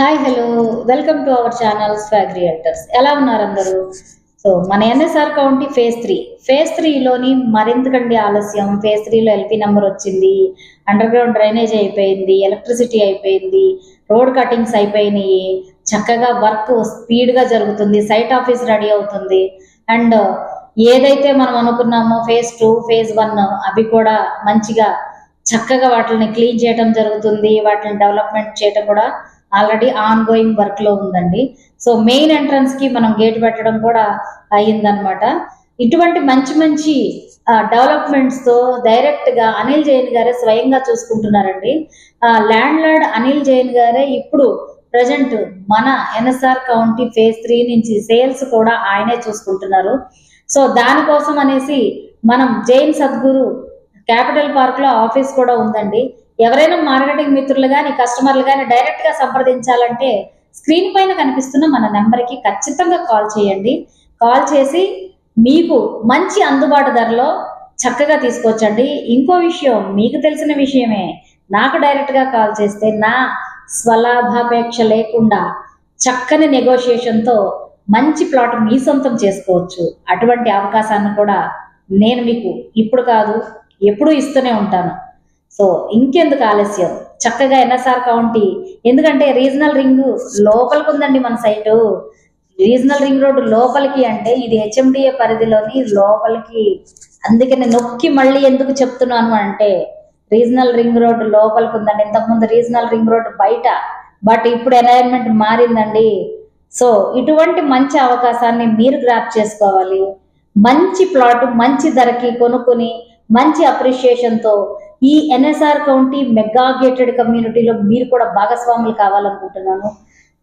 Hi hello welcome to our channel స్వాగ్రీ realtors ఎలా ఉన్నారు అందరూ? సో మన NSR county phase three phase త్రీలోని మరింతకండి ఆలస్యం. ఫేజ్ త్రీలో ఎల్పి నెంబర్ వచ్చింది. అండర్ గ్రౌండ్ డ్రైనేజ్ అయిపోయింది. ఎలక్ట్రిసిటీ అయిపోయింది. రోడ్ కటింగ్స్ అయిపోయినాయి. చక్కగా వర్క్ స్పీడ్గా జరుగుతుంది. సైట్ ఆఫీస్ రెడీ అవుతుంది. అండ్ ఏదైతే మనం అనుకున్నామో ఫేజ్ టూ ఫేజ్ వన్ అవి కూడా మంచిగా చక్కగా వాటిని క్లీన్ చేయడం జరుగుతుంది. వాటిని డెవలప్మెంట్ చేయడం కూడా ఆల్రెడీ ఆన్ గోయింగ్ వర్క్లో ఉందండి. సో మెయిన్ ఎంట్రన్స్కి మనం గేట్ పెట్టడం కూడా అయ్యిందనమాట ఇటువంటి మంచి మంచి డెవలప్మెంట్స్తో డైరెక్ట్గా అనిల్ జైన్ గారే స్వయంగా చూసుకుంటున్నారండి. ల్యాండ్ లార్డ్ అనిల్ జైన్ గారే ఇప్పుడు ప్రజెంట్ మన ఎన్ఎస్ఆర్ కౌంటీ ఫేజ్ త్రీ నుంచి సేల్స్ కూడా ఆయనే చూసుకుంటున్నారు. సో దానికోసం అనేసి మనం జైన్ సద్గురు క్యాపిటల్ పార్క్లో ఆఫీస్ కూడా ఉందండి. ఎవరైనా మార్కెటింగ్ మిత్రులు కానీ కస్టమర్లు కానీ డైరెక్ట్గా సంప్రదించాలంటే స్క్రీన్ పైన కనిపిస్తున్న మన నెంబర్కి ఖచ్చితంగా కాల్ చేయండి. కాల్ చేసి మీకు మంచి అందుబాటు ధరలో చక్కగా తీసుకొచ్చండి. ఇంకో విషయం మీకు తెలిసిన విషయమే నాకు డైరెక్ట్గా కాల్ చేస్తే నా స్వలాభాపేక్ష లేకుండా చక్కని నెగోషియేషన్తో మంచి ప్లాట్ మీ సొంతం చేసుకోవచ్చు. అటువంటి అవకాశాన్ని కూడా నేను మీకు ఇప్పుడు కాదు ఎప్పుడూ ఇస్తూనే ఉంటాను. సో ఇంకెందుకు ఆలస్యం? చక్కగా ఎన్ఎస్ఆర్ కౌంటీ. ఎందుకంటే రీజనల్ రింగ్ లోపలికి ఉందండి మన సైటు. రీజనల్ రింగ్ రోడ్డు లోపలికి అంటే ఇది హెచ్ఎండిఏ పరిధిలోని లోపలికి. అందుకని నొక్కి మళ్ళీ ఎందుకు చెప్తున్నాను అంటే రీజనల్ రింగ్ రోడ్డు లోపలికి ఉందండి. ఇంతకుముందు రీజనల్ రింగ్ రోడ్డు బయట. బట్ ఇప్పుడు ఎన్వైర్న్మెంట్ మారిందండి. సో ఇటువంటి మంచి అవకాశాన్ని మీరు గ్రాప్ చేసుకోవాలి. మంచి ప్లాట్ మంచి ధరకి కొనుక్కుని మంచి అప్రిషియేషన్తో ఈ ఎన్ఎస్ఆర్ కౌంటీ మెగా గేటెడ్ కమ్యూనిటీలో మీరు కూడా భాగస్వాములు కావాలనుకుంటున్నాను.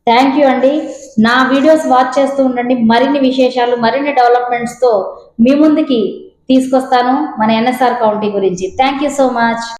థ్యాంక్ యూ అండి. నా వీడియోస్ వాచ్ చేస్తూ ఉండండి. మరిన్ని విశేషాలు మరిన్ని డెవలప్మెంట్స్తో మీ ముందుకి తీసుకొస్తాను మన ఎన్ఎస్ఆర్ కౌంటీ గురించి. Thank you so much